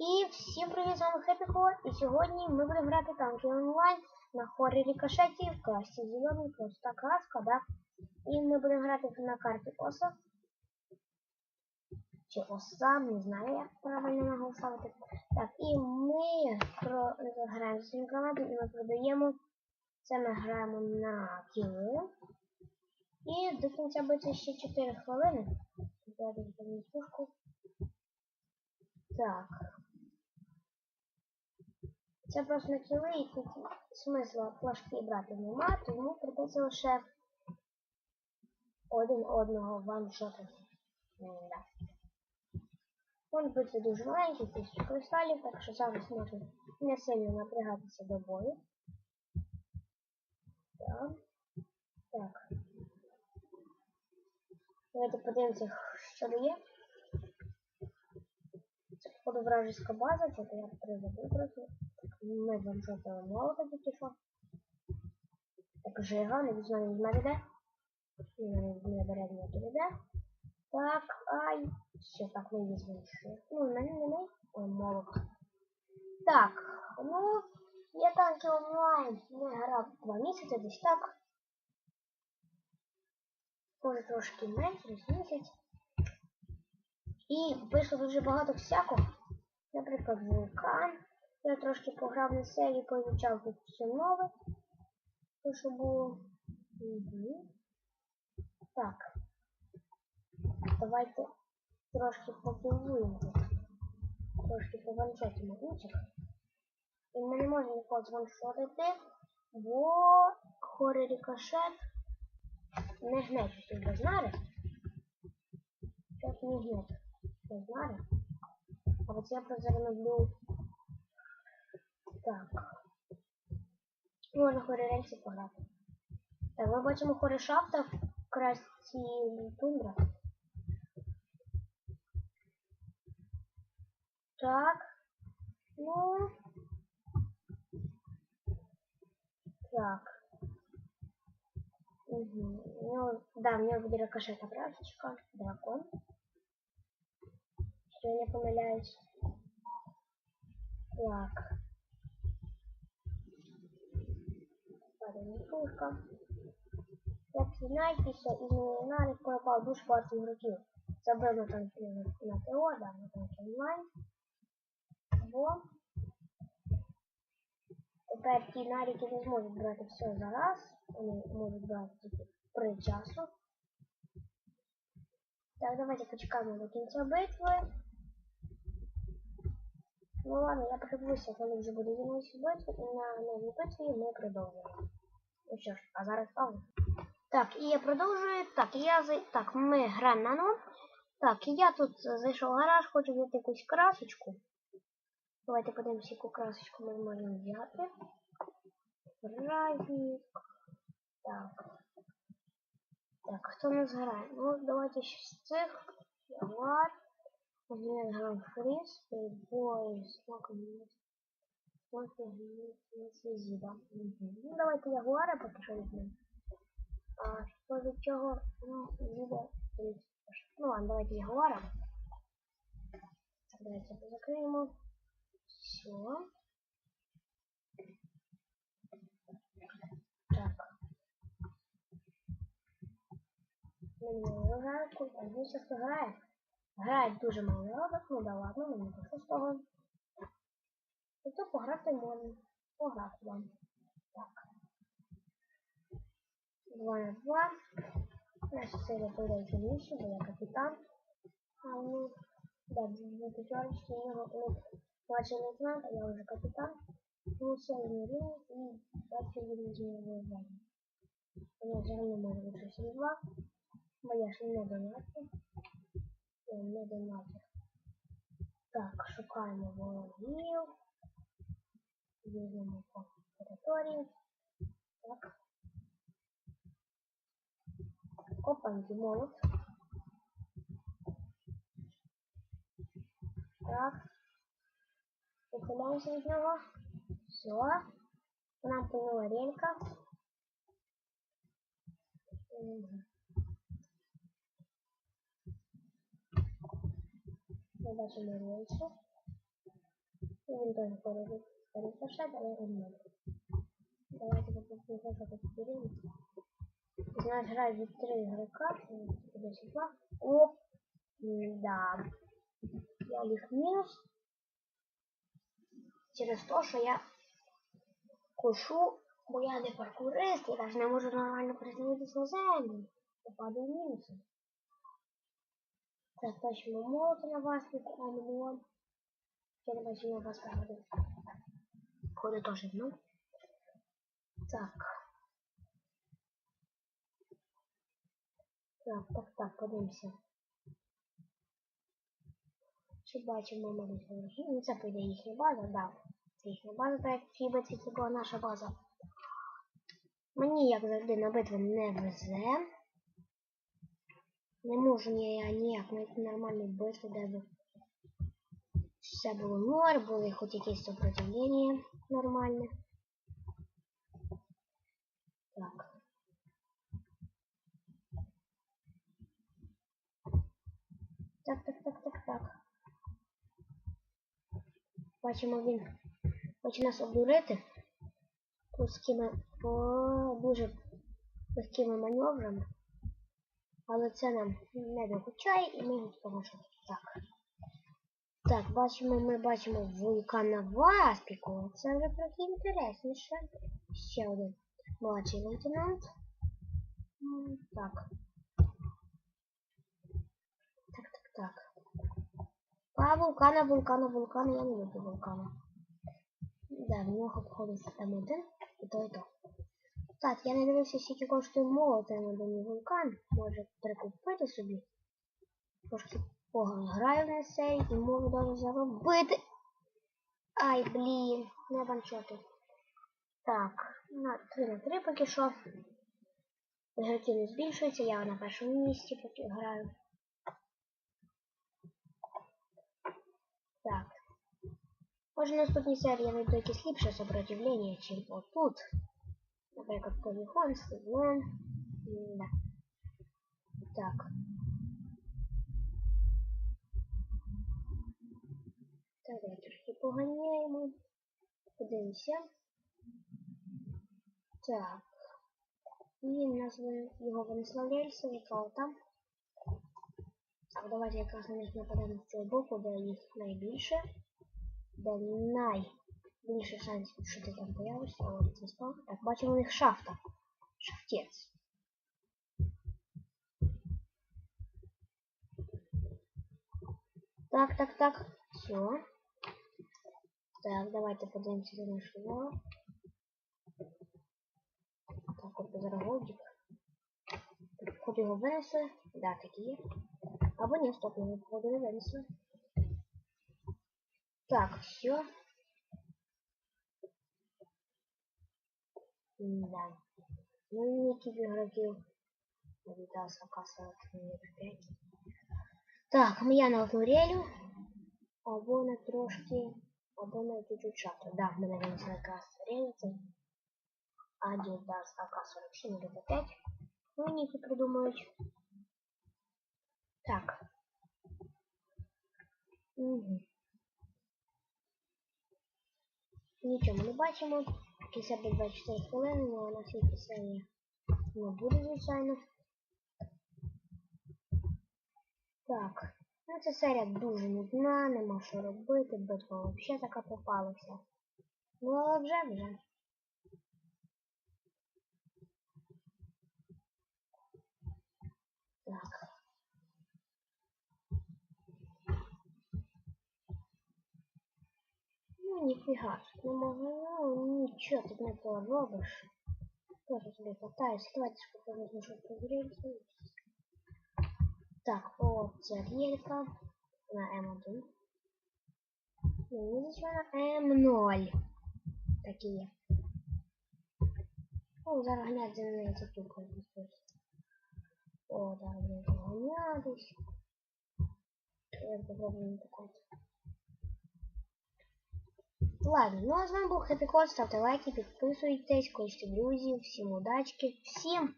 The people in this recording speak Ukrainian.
І всім привіт, з вами Хепіко. І сьогодні ми будемо грати танки онлайн на хорі рикошеті в класі зелений просто краска, да? І ми будемо грати на карті Оса. Чи Оса, не знаю, як правильно наголосувати. Так, і ми про... граємо з командою і ми продаємо. Це ми граємо на кіли. І до кінця бити ще 4 хвилини. Я пушку. Так. Це просто на кіли тут смисла флажки брати нема, тому придеться лише один одного ваншоти. Він бити дуже маленький, тисячу кристалів, так що зараз можна не сильно напрягатися до бою. Так. Так. Давайте подивимося, що дає. Це походу вражеська база, це я призабув трохи. Ми ваншотили молота тільки що. Так, жига, не знаю, від мене йде. Не бере мене йде. Так, ай. Все, так, ми візьмемо ще. Ну, мене не ми. О, молот. Так, ну, я танки онлайн не грав два місяці, десь так. Може трошки менше, десь місяць. І вийшло дуже багато всякого. Наприклад, вулкан. Я трошки пограв на селі, повивчав тут все нове. То, що було. Так. Давайте трошки попливуємо тут. Трошки пованчатимо інших. І ми не можемо нікого званшотити, бо хорий рикошет не гнет усіх без нари. Щось не гнет без нари. А от я просто роблю так. Можна хорі рельси пограти. Так, ми бачимо хорі шафта в красці тундра. Так. Ну. Так. Угу. Ну, да, у меня будет рикошета практичка. Дракон. Что я не помиляюсь. Так. Пушка. Як знаєтеся, із мінарів пропав дуже багато ігроків. Забив на танки на ТО, да, на танки онлайн. Бо тепер ті наріки не зможуть брати все за раз. Вони можуть брати при часу. Так, давайте почекаємо до кінця битви. Ну ладно, я подивлюся, коли вже буде вінусь битви, і на новій битві ми продовжуємо. Ну ж, а зараз пауза. Так, і я продовжую. Так, я. Так, ми граємо на нон. Так, я тут зайшов в гараж, хочу взяти якусь красочку. Давайте подивимося, яку красочку ми можемо взяти. Праздник. Так. Так, хто нас грає? Ну, давайте ще з цих. Ягуар. Один грам фриз. Бой. Сколько Сколько минут? Ну, давайте Ягуара поки що візьмемо. А що від чого? Зида. Ну ладно, давайте Ягуара. Давайте закроем. Все. Так. Мені грає культа. Він зараз грає. Грає дуже мало народу. Ну да ладно, мені то з того. Пограти можна. Пограти вам. Так. Два на два. Наша серія появляється більше, бо я капітан. А ну, да, дві пятерочки, його, ну, младший лейтенант, а я уже капитан. Ну, все, не рівні, і дальше будемо з нього виїжджати. Я вже не можу 7 2 бо я ж не донатив. Я не донатив. Так, шукаємо ворогів. Їдемо по території. Так. Опаньки, молот. Так. Ухиляемся від нього. Все. Нам пнула релька. Ми бачимо рельсу. Він теж фашет, але я не можу. Давайте попробуємо зажати перейти. Знаешь, граю від три ігрока, кудись два. О, да. Я їх мінус. Через то, що я кошу, бо я не паркурист, я навіть не можу нормально приземлитися на землю. Попаду в мінуси. Так, точно молоти на вас а мільйон. Я не бачу на вас проходить. Ходи теж ну. Так. Так, так, так, подивимося. Чи бачимо ми ворогів? Ну це піде їхня база, да. Це їхня база, так як Фібеці це була наша база. Мені, як завжди, на битву не везе. Не можу я ніяк знайти нормальну битву, де би все було норм, були хоч якісь сопротивлення нормальне. Так. Так, так, так, так, так. Бачимо, він хоче нас обдурити плоскими по дуже легкими маневрами. Але це нам не докучає і ми відпоможемо. Так. Так, бачимо, ми бачимо вулкана Васпіку. Це вже трохи інтересніше. Ще один молодший лейтенант. Так. Так, так, так. А вулкана, вулкана, вулкана, я не люблю вулкана. Да, в нього входить М1 і то і то. Так, я не дивився, скільки коштує молот М1 вулкан. Може прикупити собі. Трошки пограю на цей і можу навіть заробити. Ай, блін, не банчоти. Так, на 3 на 3 поки що. Ігроки не збільшуються, я на першому місці поки граю. Так. Може наступній серії я знайду якесь ліпше сопротивлення, чим отут. Наприклад, поліхон, стеблон. Так. Давай трохи поганяємо. Подивимося. Так. Він назви його винесла рельси, яка там. Так, давайте якраз на них нападемо з цього боку, де їх найбільше. Де найбільше шансів, що ти там появишся. О, це спав. Так, бачимо у них шафта. Шахтець. Так, так, так. Все. Так, давайте подивимося на нашого. Так, от зараз голдик. Походу його винесли. Да, такі є. Або ні, стоп, його походу не винесли. Так, все. Да. Ну, ніяких ігроків. Віддався каса 5. Так, я на одну релю. Або на трошки. Або на чуть-чуть. Да, в мене винесли якраз рельси. Adidas АК-47 или 5. Ну, они тут придумают. Так. Угу. Нічого ми не бачимо. 54 хвилини, але на цій пісені не буде, звичайно. Так. Ну, ця серія дуже нудна, нема що робити, битва взагалі така попалася. Ну, але вже вже. Так. Ну, ніфіга, не можу, ну, нічого тут не поробиш. Тоже тебе катаюсь. Давайте попробуем что проверить. Так, вот релька на М1. Ну, не зачем М0. Такие. Ну, зараз гнать за нею за тупо. О, да, мне погонялись. Я попробую такой. Ладно, ну а з вами був Хеппі Кот, ставте лайки, підписуйтесь, кличте друзів, всім удачки, всім